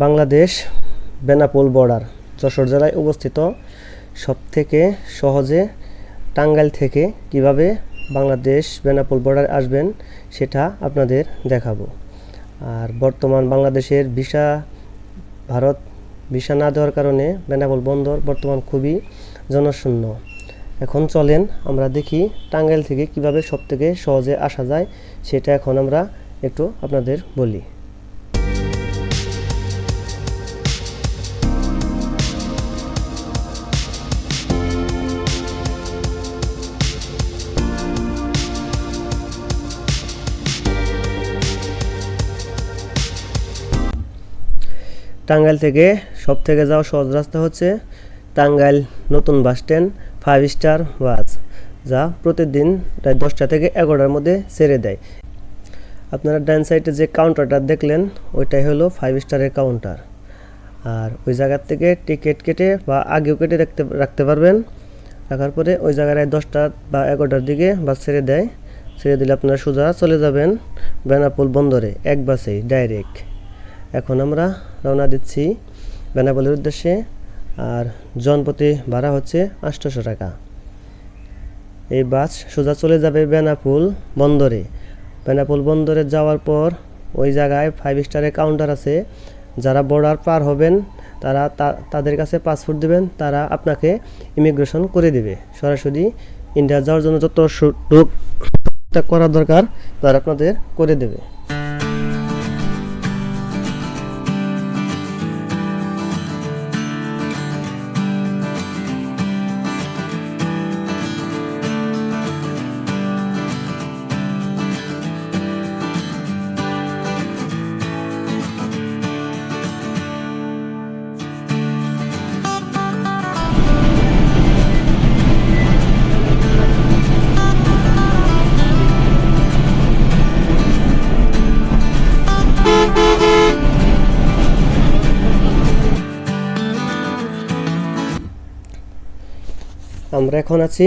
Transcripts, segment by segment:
Bangladesh Benapole border, Jessore জেলায় অবস্থিত সবথেকে সহজে টাঙ্গাইল থেকে কীভাবে বাংলাদেশ বেনাপোল বর্ডার আসবেন সেটা আপনাদের দেখাবো। আর বর্তমান বাংলাদেশের ভিসা, ভারত ভিসা না দেওয়ার কারণে বেনাপোল বন্দর বর্তমান খুবই জনশূন্য। এখন চলেন আমরা দেখি টাঙ্গাইল থেকে কীভাবে সবথেকে সহজে আসা যায়, সেটা এখন আমরা একটু আপনাদের বলি। টাঙ্গাইল থেকে সব থেকে যাওয়া সহজ রাস্তা হচ্ছে টাঙ্গাইল নতুন bus stand five star bus, যা প্রতিদিন প্রায় দশটা থেকে এগারোটার মধ্যে ছেড়ে দেয়। আপনারা ডান সাইডে যে কাউন্টারটা দেখলেন, ওইটাই হলো ফাইভ স্টারের কাউন্টার আর ওই জায়গার থেকে টিকিট কেটে বা আগেও কেটে রাখতে রাখতে পারবেন। রাখার পরে ওই জায়গায় দশটা বা এগারোটার দিকে বাস ছেড়ে দেয়। ছেড়ে দিলে আপনারা সোজা চলে যাবেন বেনাপুল বন্দরে, এক বাসেই ডাইরেক্ট এখন আমরা রওনা দিচ্ছি বেনাপোলের উদ্দেশ্যে, আর জনপ্রতি ভাড়া হচ্ছে আটশোশো টাকা। এই বাস সোজা চলে যাবে বেনাপুল বন্দরে। বেনাপুল বন্দরে যাওয়ার পর ওই জায়গায় ফাইভ স্টারের কাউন্টার আছে। যারা বর্ডার পার হবেন, তারা তাদের কাছে পাসপোর্ট দেবেন, তারা আপনাকে ইমিগ্রেশন করে দেবে। সরাসরি ইন্ডিয়া যাওয়ার জন্য যত সুযোগ করা দরকার, তারা আপনাদের করে দেবে। আমরা এখন আছি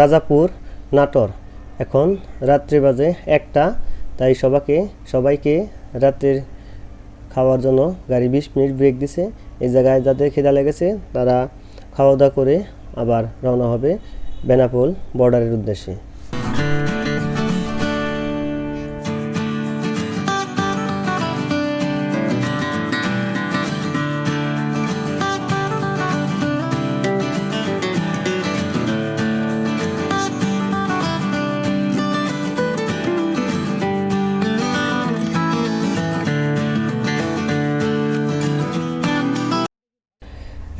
রাজাপুর নাটোর। এখন রাত্রি বাজে একটা, তাই সবাকে, সবাইকে রাত্রের খাওয়ার জন্য গাড়ি বিশ মিনিট ব্রেক দিছে। এই জায়গায় যাদের খিদা লেগেছে, তারা খাওয়া দাওয়া করে আবার রওনা হবে বেনাপোল বর্ডারের উদ্দেশ্যে।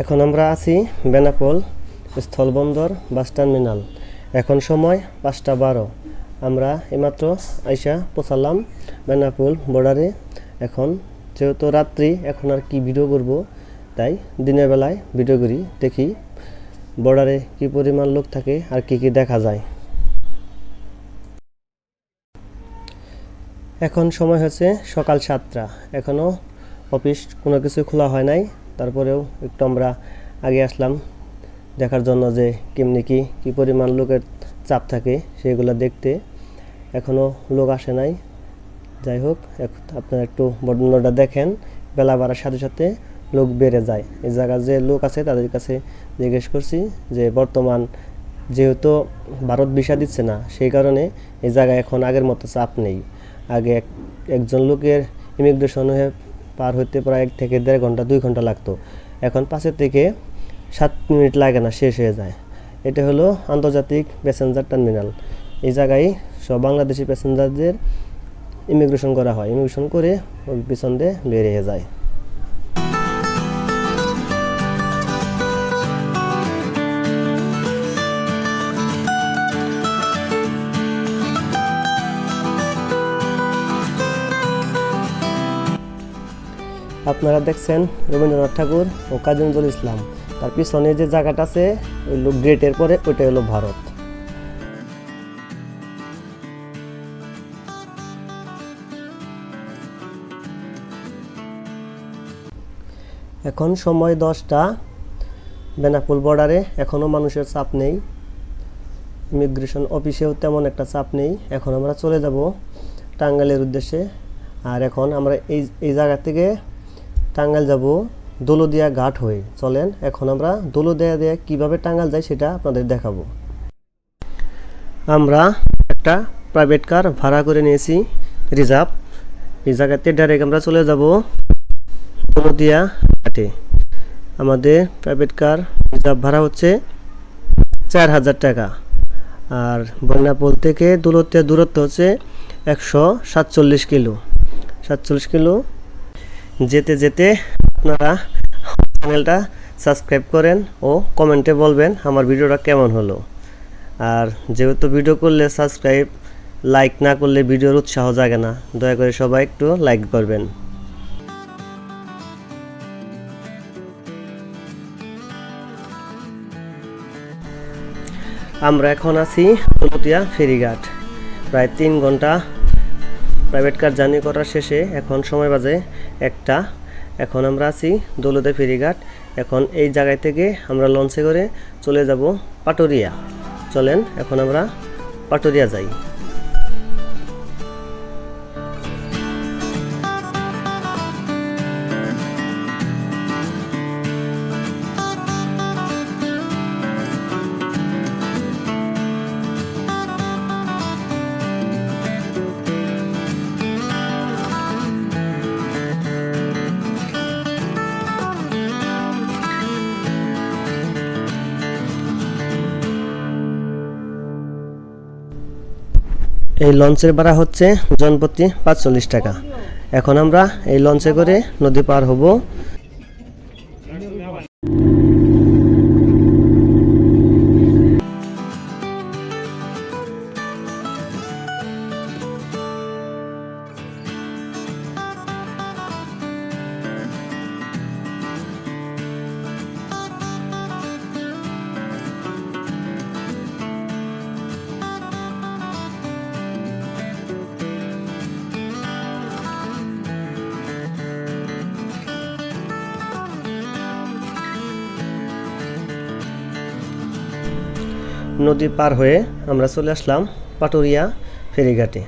এখন আমরা আছি বেনাপোল স্থলবন্দর বাস টার্মিনাল। এখন সময় পাঁচটা বারো। আমরা এইমাত্র আইসা পৌঁছালাম বেনাপোল বর্ডারে। এখন যেহেতু রাত্রি, এখন আর কি ভিডিও করব, তাই দিনের বেলায় ভিডিও করি, দেখি বর্ডারে কি পরিমাণ লোক থাকে আর কি কি দেখা যায়। এখন সময় হচ্ছে সকাল সাতটা। এখনও অফিস কোনো কিছু খোলা হয় নাই। তারপরেও একটু আমরা আগে আসলাম, দেখার জন্য যে কেমনি কি, কী পরিমাণ লোকের চাপ থাকে সেগুলো দেখতে। এখনও লোক আসে নাই। যাই হোক আপনারা একটু বর্ণনাটা দেখেন। বেলা বাড়ার সাথে সাথে লোক বেড়ে যায়। এই জায়গার যে লোক আছে তাদের কাছে জিজ্ঞেস করছি যে বর্তমান যেহেতু ভারত ভিসা দিচ্ছে না, সেই কারণে এই জায়গায় এখন আগের মতো চাপ নেই। আগে এক- একজন লোকের ইমিগ্রেশন হয়ে পার হইতে প্রায় এক থেকে দেড় ঘণ্টা, দুই ঘণ্টা লাগতো। এখন পাঁচের থেকে সাত মিনিট লাগে না, শেষ হয়ে যায়। এটা হলো আন্তর্জাতিক প্যাসেঞ্জার টার্মিনাল। এই জায়গায় সব বাংলাদেশি প্যাসেঞ্জারদের ইমিগ্রেশন করা হয়। ইমিগ্রেশন করে পিছন দিয়ে বেরিয়ে যায়। আপনারা দেখছেন রবীন্দ্রনাথ ঠাকুর ও কাজী নজরুল ইসলাম। তার পিছনে যে জায়গাটা আছে, ওই গ্রেটের পরে, ওইটা হলো ভারত। এখন সময় দশটা। বেনাপুল বর্ডারে এখনও মানুষের চাপ নেই। ইমিগ্রেশন অফিসেও তেমন একটা চাপ নেই। এখন আমরা চলে যাব টাঙ্গাইলের উদ্দেশ্যে। আর এখন আমরা এই এই জায়গা থেকে টাঙ্গাইল যাব। দোলদিয়া ঘাট হয়ে। চলেন, এখন আমরা দোলদিয়া দিয়ে কীভাবে টাঙ্গাইল যাই সেটা আপনাদের দেখাবো। আমরা একটা প্রাইভেট কার ভাড়া করে নিয়েছি, রিজার্ভ। এই জায়গাতে ডাইরেক্ট আমরা চলে যাব দোলদিয়া ঘাটে। আমাদের প্রাইভেট কার রিজার্ভ ভাড়া হচ্ছে চার হাজার টাকা। আর বন্যাপোল থেকে দূরত্বের দূরত্ব হচ্ছে একশো সাতচল্লিশ কিলো। সাতচল্লিশ কিলো যেতে যেতে আপনারা চ্যানেলটা সাবস্ক্রাইব করেন ও কমেন্টে বলবেন আমার ভিডিওটা কেমন হলো। আর যেহেতু ভিডিও করলে সাবস্ক্রাইব, লাইক না করলে ভিডিওর উৎসাহ জাগে না, দয়া করে সবাই একটু লাইক করবেন। আমরা এখন আছি ফেরিঘাট। প্রায় তিন ঘণ্টা প্রাইভেট কার জার্নি করার শেষে এখন সময় বাজে একটা। এখন আমরা আছি দৌলতে ফেরিঘাট। এখন এই জায়গায় থেকে আমরা লঞ্চে করে চলে যাব পাটুরিয়া। চলেন, এখন আমরা পাটুরিয়া যাই। এই লঞ্চের ভাড়া হচ্ছে জনপ্রতি পাঁচচল্লিশ টাকা। এখন আমরা এই লঞ্চে করে নদী পার হব। নদী পার হয়ে আমরা চলে আসলাম পাটুরিয়া ফেরিঘাটে।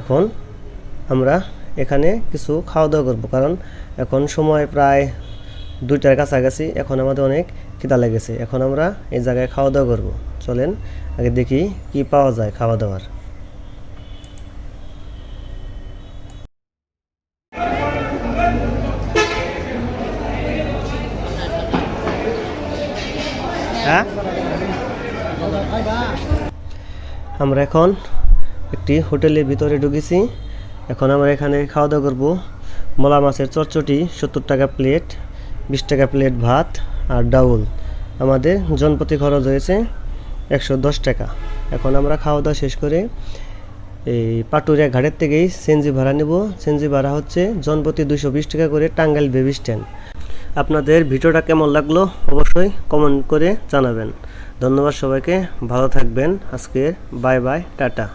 এখন আমরা এখানে কিছু খাওয়া দাওয়া করব, কারণ এখন সময় প্রায় দুইটার কাছাকাছি, এখন আমাদের অনেক খিদা লেগেছে। এখন আমরা এই জায়গায় খাওয়া দাওয়া করব। চলেন আগে দেখি কি পাওয়া যায় খাওয়া দাওয়ার হ্যাঁ? আমরা এখন একটি হোটেলের ভিতরে ঢুকেছি। এখন আমরা এখানে খাওয়া দাওয়া করব। মলা মাছের চটচটি সত্তর টাকা প্লেট, বিশ টাকা প্লেট ভাত আর ডাউল। আমাদের জনপ্রতি খরচ হয়েছে একশো দশ টাকা। এখন আমরা খাওয়া দাওয়া শেষ করে এই পাটুরিয়া ঘাটের থেকেই সেনজি ভাড়া নেব। সেনজি ভাড়া হচ্ছে জনপ্রতি দুশো বিশ টাকা করে টাঙ্গাইল বেবি স্ট্যান্ড। আপনাদের ভিডিওটা কেমন লাগল অবশ্যই কমেন্ট করে জানাবেন। ধন্যবাদ সবাইকে ভালো থাকবেন আজকে বাই বাই টাটা।